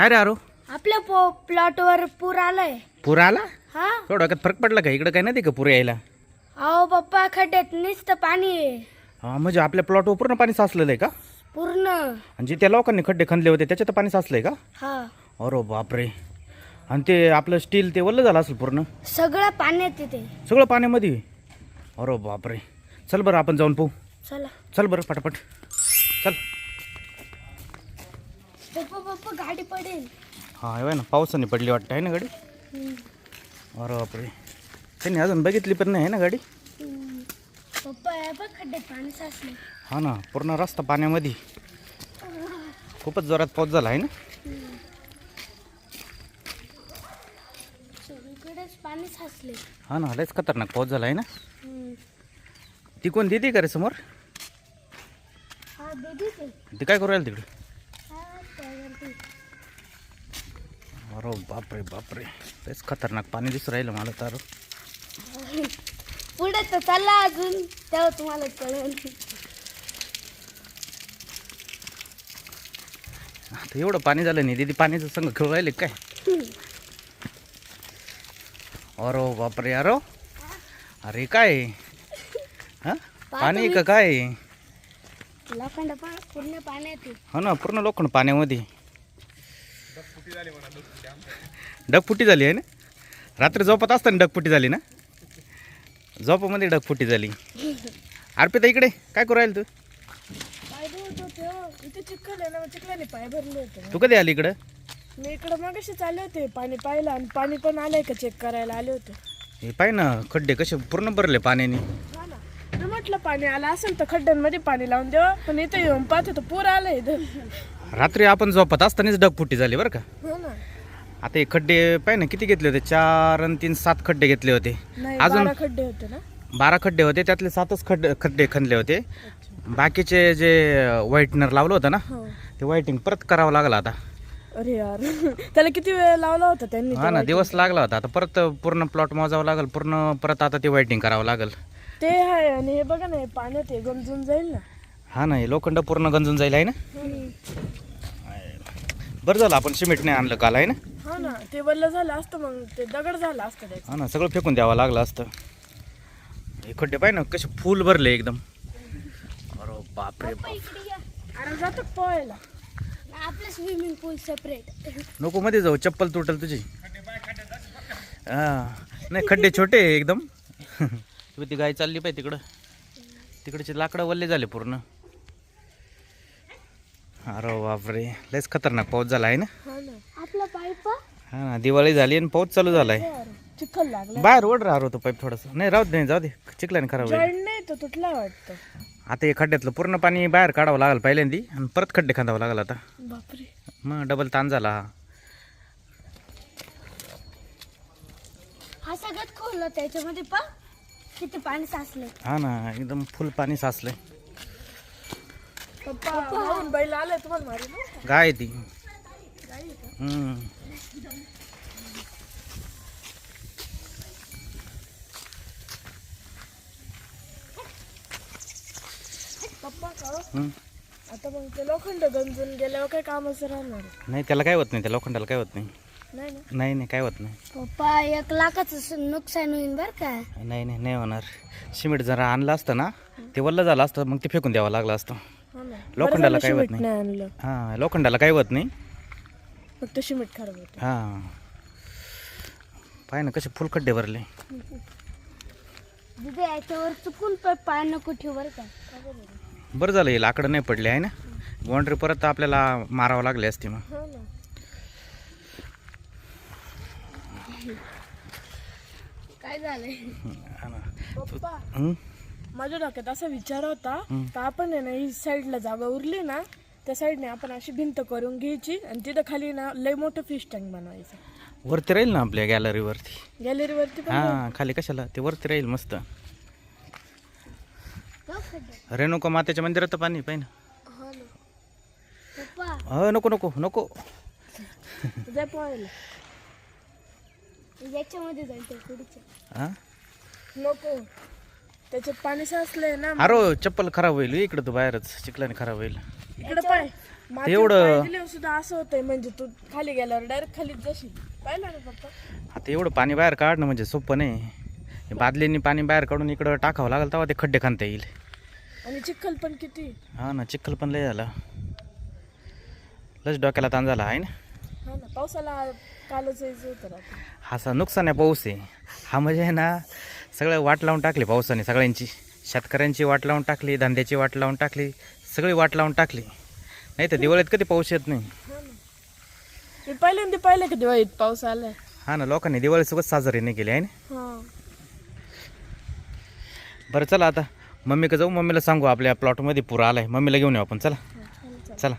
काय रे आरो? आपल्या पो प्लॉटवर पूर आलाय. पूर आला? हा. थोडं डोक्यात फरक पडला का? इकडं काय नाही का पूर यायला? अहो पप्पा खड्ड्यात नुसतं पाणी आहे. हा, म्हणजे आपल्या प्लॉटवर पूर्ण पाणी साचलेलं आहे का? पूर्ण. आणि जे त्या लोकांनी खड्डे खणले होते त्याच्यात पाणी साचलंय का? हा. अरे बापरे. आणि ते आपलं स्टील ते वल्ल झालं असेल पूर्ण? सगळं पाण्यात तिथे. सगळं पाण्यामध्ये? अरे बापरे. चल बरं आपण जाऊन पाहू. चला. चल बरं पटापट. चल. पप्पा गाडी पडेल. हा आहे ना पावसाने पडली वाटतं आहे ना गाडी. अरे बापरे. त्यांनी अजून बघितली पण नाही आहे ना गाडी. पप्पा हे बघ खड्ड्यात पाणी साचले. हा ना पूर्ण रस्ता पाण्यामध्ये. खूपच जोरात पाऊस झाला आहे ना? सगळीकडेच पाणी साचले. हा ना लयच खतरनाक पाऊस झाला आहे ना. ती कोण दिदी का रे समोर? हा दीदी ते. ती काय करू राहिली तिकडे हा त्यावरती अरे बापरे बापरे. लयच खतरनाक पाणी दिसू राहिलं मला तर. पुढे तर चालला अजून तेव्हा तुम्हाला कळेल. आता एवढं पाणी झालं नाही दिदी पाण्याचं संग खेळू राहिले काय? अरे बापरे अरे. अरे काय? हा? पाणी का काय? लोखंड पण पूर्ण पाण्यात. हो ना पूर्ण लोखंड पाण्यामध्ये. डगफुटी झाली आहे ना? रात्री झोपत असताना डगफुटी झाली ना? झोपामध्ये डगफुटी झाली. अर्पिता इकडे काय करू राहील तू? हो. इथे चिखल आहे ना मग चिखलाने पाय भरले होते. तू कधी आली इकडं? मी इकडे मगाशी चालले होते पाणी पाहिलं आणि पाणी पण आलंय का चेक करायला आले होते. हे पाय ना खड्डे कसे पूर्ण भरले पाण्याने. मी म्हटलं पाणी आलं असेल तर खड्ड्यांमध्ये पाणी लावून देवा पण इथे येऊन पाहते तर पूर आलंय इथं. रात्री आपण झोपत असतानाच डगफुटी झाली बरं का? हो ना. आता हे खड्डे पाय ना किती घेतले होते? चार आणि तीन सात खड्डे घेतले होते. नाही अजून बारा खड्डे होते ना. बारा खड्डे होते त्यातले सातच खड्डे खड्डे खणले होते. बाकीचे जे व्हाईटनर लावलं होतं ना हो. ते व्हाईटिंग परत करावं लागलं आता. अरे यार. त्याला किती वेळ लावला होता त्यांनी हा ना दिवस लागला होता. आता परत पूर्ण प्लॉट मोजावं लागेल पूर्ण परत आता ते व्हाईटिंग करावं लागेल. ते आहे आणि हे बघा ना हे पाण्यात हे गंजून जाईल ना. हा ना हे लोखंड पूर्ण गंजून जाईल आहे ना? बरं झालं आपण सिमेंट नाही आणलं काल आहे ना? हा ना ते वल्ल झालं असतं मग ते दगड झालं असतं त्याचं. हा ना सगळं फेकून द्यावं लागलं असतं. हे खड्डे पाय ना कसे फुल भरले एकदम. अरे बापरे अरे जातो पोहायला. आपलं स्विमिंग पूल सेपरेट नको मध्ये जाऊ चप्पल तुटल तुझी. हा. नाही खड्डे छोटे आहे एकदम. तू ती गाय चालली पाहिजे तिकडं. तिकडचे लाकडं वल्ले झाले पूर्ण. अरे बापरे लयच खतरनाक पाऊस झाला आहे ना? हा ना. आपला पाईप हा ना दिवाळी झाली आणि पाऊस चालू झालाय. चिखल लागला. बाहेर ओढ राहतो होतो पाईप थोडंसं. नाही राहू दे नाही जाऊ दे. चिखल्याने खराब होईल. नाही तो तुटला वाटतं. आता हे खड्ड्यातलं पूर्ण पाणी बाहेर काढावं लागेल पहिल्यांदी आणि परत खड्डे खांदावं लागेल आता. बापरे. मग डबल ताण झाला. हा हा सगळ्यात खोल त्याच्यामध्ये पा किती पाणी साचले हा ना एकदम फुल पाणी साचलंय. पप्पा बैल तुम्हाला गाय ती. हम्म. पप्पा का हम्म. आता मग ते लोखंड गंजून गेल्यावर काय कामाचं राहणार. नाही त्याला काय होत नाही त्या लोखंडाला काय होत नाही. नाही ना? नाही नाही काय होत नाही. पप्पा एक लाखाचं नुकसान होईल बर का? नाही नाही नाही होणार. सिमेंट जरा आणलं असतं ना ते वल्ल झालं असतं मग ते फेकून द्यावं लागलं असतं. हो लोखंडाला बरं काय होत नाही. आणलं. हां लोखंडाला काय होत नाही. फक्त सिमेंट खराब होतं. हां. पाय ना कसे फुल खड्डे भरले. दिदी याच्यावर चुकून पण पाय नको ठेव बर का. बरं झालं हे लाकडं नाही पडले आहे ना? बाउंड्री परत आपल्याला मारावं लागले असते मग. हो ना. काय झालंय? हा ना. पप्पा. हं? माझ्या डोक्यात असा विचार होता. तर आपण आहे ना ही साईडला जागा उरली ना त्या साईडने आपण अशी भिंत करून घ्यायची आणि तिथं खाली ना लय मोठं फिश टँक बनवायचं. वरती राहील ना आपल्या गॅलरीवरती गॅलरीवरती पण हां खाली कशाला? ते वरती राहील मस्त. हो रेणुका मातेच्या मंदिरात पाणी पाहिजे हो ना. पप्पा. हो नको नको नको. जाय पोहायला. याच्यामध्ये जाईल त्या पुढच्या. हां? नको. त्याच्यात पाणी साचलंय ना. अरे चप्पल खराब होईल. इकडं तू बाहेरच. चिखलाने खराब होईल. इकडे पाय. एवढं- पाय दिल्यावर सुद्धा असं होतंय. म्हणजे तू खाली गेल्यावर डायरेक्ट खालीच जाशील पाहिलं ना पप्पा? आता एवढं पाणी बाहेर काढणं म्हणजे सोपं नाही. हे बादलींनी पाणी बाहेर काढून इकडं टाकावं लागेल तेव्हा ते खड्डे खांदता येईल. आणि चिखल पण किती? हा ना चिखल पण लय झाला. लस डोक्याला ताण झाला आहे ना? हा ना पावसाला कालच यायचं होतं रात्री हा असा नुकसान आहे पाऊस आहे. हा म्हणजे आहे ना सगळं वाट लावून टाकली पावसाने सगळ्यांची. शेतकऱ्यांची वाट लावून टाकली धंद्याची वाट लावून टाकली सगळी वाट लावून टाकली. नाही तर दिवाळीत कधी पाऊस येत नाही. हा ना. मी पहिल्यांदा पाहिलं का दिवाळीत पाऊस आलाय? हा ना लोकांनी दिवाळीसोबत साजरी नाही केली आहे ना? हा. बरं चला आता. मम्मीकडे जाऊ मम्मीला सांगू आपल्या प्लॉटमध्ये पुरा आलाय. मम्मीला घेऊन येऊ आपण चला. चला.